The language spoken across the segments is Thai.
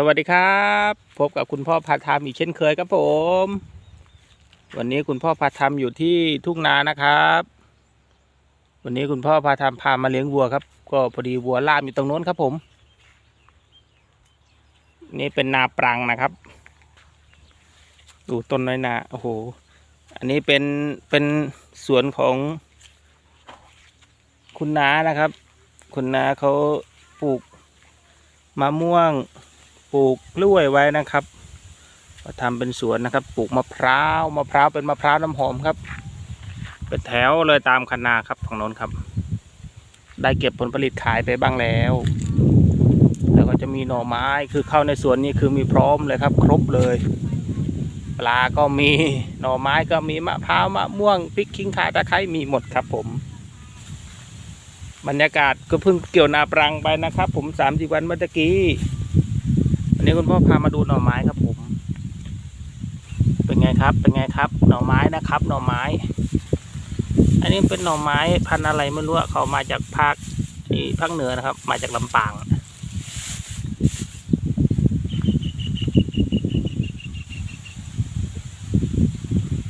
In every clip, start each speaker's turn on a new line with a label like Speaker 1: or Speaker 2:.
Speaker 1: สวัสดีครับ พบกับคุณพ่อพาธรรมอีกเช่นเคยครับผม วันนี้คุณพ่อพาธรรมอยู่ที่ทุ่งนานะครับ วันนี้คุณพ่อพาธรรมพามาเลี้ยงวัวครับ ก็พอดีวัวล่ามอยู่ตรงโน้นครับผม นี่เป็นนาปรังนะครับ ดูต้นน้อยนาโอ้โห อันนี้เป็นเป็นสวนของ คุณน้านะครับ คุณน้าเขาปลูกมะม่วง ปลูกกล้วยไว้นะครับก็ทำเป็นสวนนะครับ ปลูกมะพร้าวมะพร้าวเป็นมะพร้าวน้ำหอมครับ เป็นแถวเลยตามคันนาครับฝั่งโน้นครับ ได้เก็บผลผลิตขายไปบ้างแล้ว แล้วก็จะมีหน่อไม้คือเข้าในสวนนี้คือมีพร้อมเลยครับ ครบเลย ปลาก็มีหน่อไม้ก็มีมะพร้าวมะม่วงพริกขิงข่าตะไคร้มีหมดครับผมบรรยากาศก็เพิ่งเกี่ยวนาปรังไปนะครับ ผมสามสิบวันเมื่อกี้ นี้คุณพ่อพามาดูหน่อไม้ครับผม เป็นไงครับ เป็นไงครับ หน่อไม้นะครับ หน่อไม้ อันนี้เป็นหน่อไม้พันธุ์อะไรไม่รู้อะเขามาจากภาคที่ภาคเหนือนะครับ มาจากลำปาง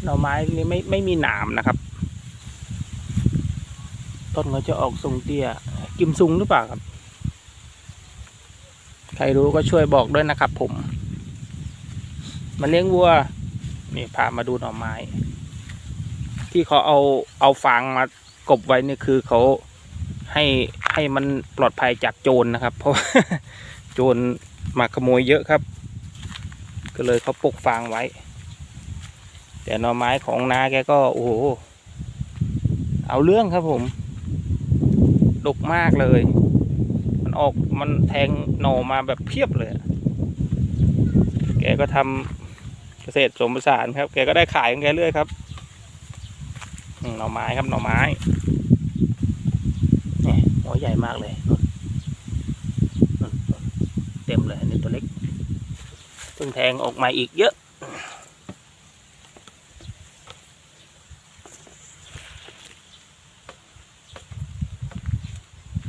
Speaker 1: หน่อไม้นี้ไม่ไม่มีหนามนะครับ ต้นเขาจะออกทรงเตี้ย กิมซุงหรือเปล่าครับ ใครรู้ก็ช่วยบอกด้วยนะครับผมมาเลี้ยงวัว นี่พามาดูหน่อไม้ ที่เขาเอาเอาฟางมากบไว้นี่คือเขาให้ให้มันปลอดภัยจากโจรนะครับ เพราะโจรมาขโมยเยอะครับ ก็เลยเขาปลูกฟางไว้ แต่หน่อไม้ของนาแกก็โอ้โหเอาเรื่องครับผมดกมากเลย ออกมันแทงหน่อมาแบบเพียบเลย แกก็ทำเกษตรผสมผสานครับ แกก็ได้ขายของแกเรื่อยครับหน่อไม้ครับหน่อไม้นี่หัวใหญ่มากเลย เต็มเลยอันนี้ตัวเล็กเพิ่งแทงออกมาอีกเยอะ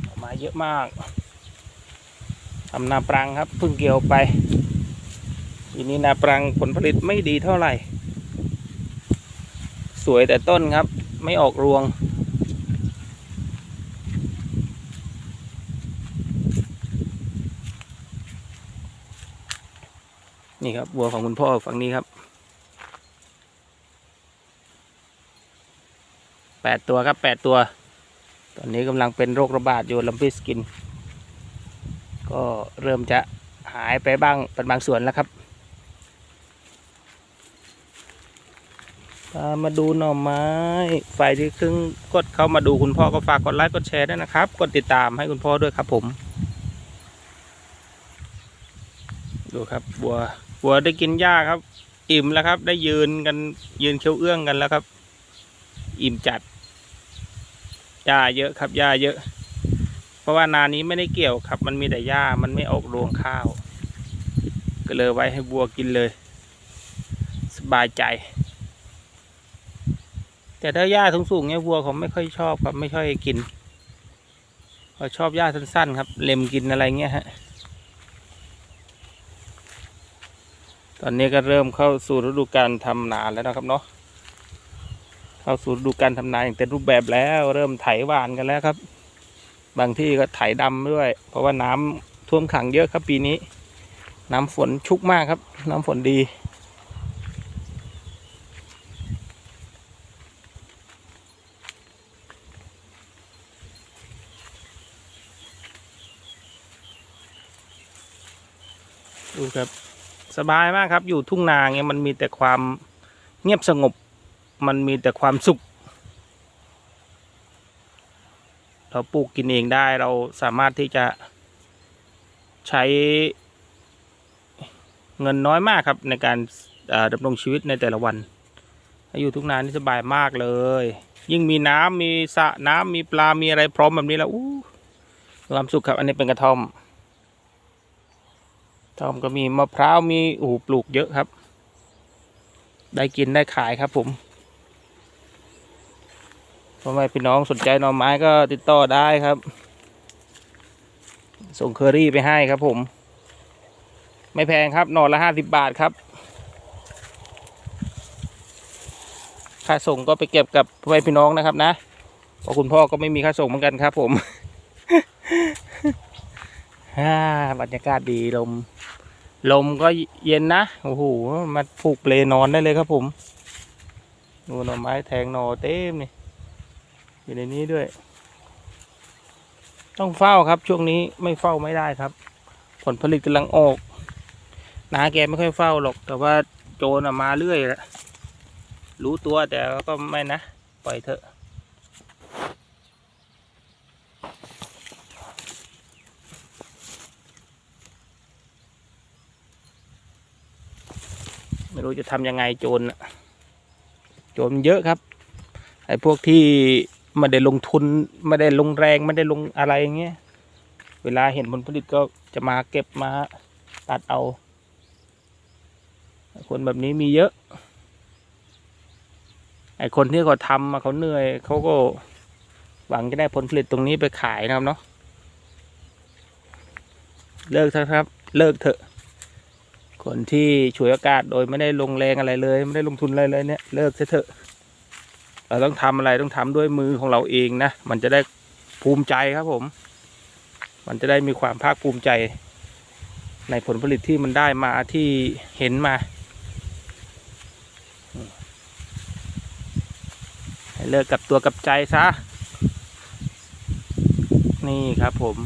Speaker 1: ออกมาเยอะมาก ทำนาปรังครับเพิ่งเกี่ยวไปทีนี้นาปรังผลผลิตไม่ดีเท่าไหร่ สวยแต่ต้นครับ ไม่ออกรวง นี่ครับวัวของคุณพ่อฝั่งนี้ครับแปดตัวครับแปดตัว ตอนนี้กำลังเป็นโรคระบาดอยู่ลัมพิสกิน ก็เริ่มจะหายไปบ้างเป็นบางส่วนแล้วครับมมาดูหน่อไม้ฝ่ายที่ครึ่งกดเข้ามาดูคุณพ่อก็ฝากกดไลค์กดแชร์ด้วยนะครับ กดติดตามให้คุณพ่อด้วยครับผม ดูครับบัวบัวได้กินหญ้าครับ อิ่มแล้วครับ ได้ยืนกันยืนเคี้ยวเอื้องกันแล้วครับ อิ่มจัดหญ้าเยอะครับหญ้าเยอะ เพราะว่านานี้ไม่ได้เกี่ยวครับ มันมีแต่หญ้ามันไม่ออกรวงข้าว ก็เลยไว้ให้วัวกินเลย สบายใจ แต่ถ้าหญ้าสูงๆเนี่ยวัวเขาไม่ค่อยชอบครับไม่ค่อยกินเขาชอบหญ้าสั้นๆ ครับ เล็มกินอะไรเงี้ยฮะตอนนี้ก็เริ่มเข้าสู่ฤดูการทำนาแล้วนะครับเนาะ เข้าสู่ฤดูการทำนาอย่างเต็มรูปแบบแล้ว เริ่มไถหวานกันแล้วครับ บางที่ก็ไถดำด้วย เพราะว่าน้ำท่วมขังเยอะครับปีนี้ น้ำฝนชุกมากครับ น้ำฝนดีดูครับสบายมากครับ อยู่ทุ่งนาเงี้ยมันมีแต่ความเงียบสงบ มันมีแต่ความสุข เราปลูกกินเองได้เราสามารถที่จะใช้เงินน้อยมากครับในการดำรงชีวิตในแต่ละวันถ้าอยู่ทุ่งนานี่สบายมากเลย ยิ่งมีน้ำมีสระน้ำมีปลา มีอะไรพร้อมแบบนี้แล้วอู้ความสุขครับ อันนี้เป็นกระท่อมกระท่อมก็มีมะพร้าวมีอ้โหปลูกเยอะครับ ได้กินได้ขายครับผม พ่อแม่พี่น้องสนใจหน่อไม้ก็ติดต่อได้ครับ ส่งเคอรี่ไปให้ครับผม ไม่แพงครับหน่อละห้าสิบบาทครับค่าส่งก็ไปเก็บกับพ่อแม่พี่น้องนะครับนะเพราะคุณพ่อก็ไม่มีค่าส่งเหมือนกันครับ ผมฮ่าบรรยากาศดีลม ลมก็เย็นนะโอ้โหมาปลูกเปลนอนได้เลยครับผมดูหน่อไม้แทงหน่อเต็มนี่ อยู่ในนี้ด้วย ต้องเฝ้าครับ ช่วงนี้ไม่เฝ้าไม่ได้ครับ ผลผลิตกำลังออกนาแกไม่ค่อยเฝ้าหรอก แต่ว่าโจรมาเรื่อยแล้วรู้ตัวแต่ก็ไม่นะ ปล่อยเถอะไม่รู้จะทำยังไงโจรน่ะโจรมันเยอะครับ ไอ้พวกที่ ไม่ได้ลงทุนไม่ได้ลงแรงไม่ได้ลงอะไรอย่างเงี้ยเวลาเห็นผลผลิตก็จะมาเก็บมาตัดเอา คนแบบนี้มีเยอะ ไอคนที่เขาทำมาเขาเหนื่อยเขาก็หวังจะได้ผลผลิตตรงนี้ไปขายนะครับเนาะเลิกเถอะครับ เลิกเถอะ คนที่ฉวยโอกาสโดยไม่ได้ลงแรงอะไรเลย ไม่ได้ลงทุนอะไรเลยเนี่ย เลิกเถอะ เราต้องทำอะไรต้องทำด้วยมือของเราเองนะ มันจะได้ภูมิใจครับผม มันจะได้มีความภาคภูมิใจ ในผลผลิตที่มันได้มาที่เห็นมาให้เลิกกับตัวกับใจซะ นี่ครับผม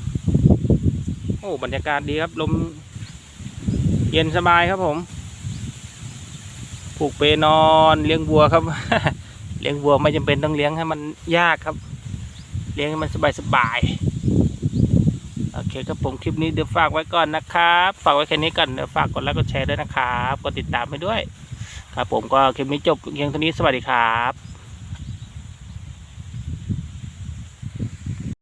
Speaker 1: โอ้บรรยากาศดีครับ ลมเย็นสบายครับผม ผูกเปนอนเลี้ยงวัวครับ เลี้ยงวัวไม่จำเป็นต้องเลี้ยงให้มันยากครับ เลี้ยงให้มันสบายสบายโอเคครับผมคลิปนี้เดี๋ยวฝากไว้ก่อนนะครับ ฝากไว้แค่นี้ก่อนเดี๋ยวฝากกดไลค์กดแชร์ด้วยนะครับกดติดตามไปด้วย ครับผมก็คลิปนี้จบเพียงเท่านี้สวัสดีครับ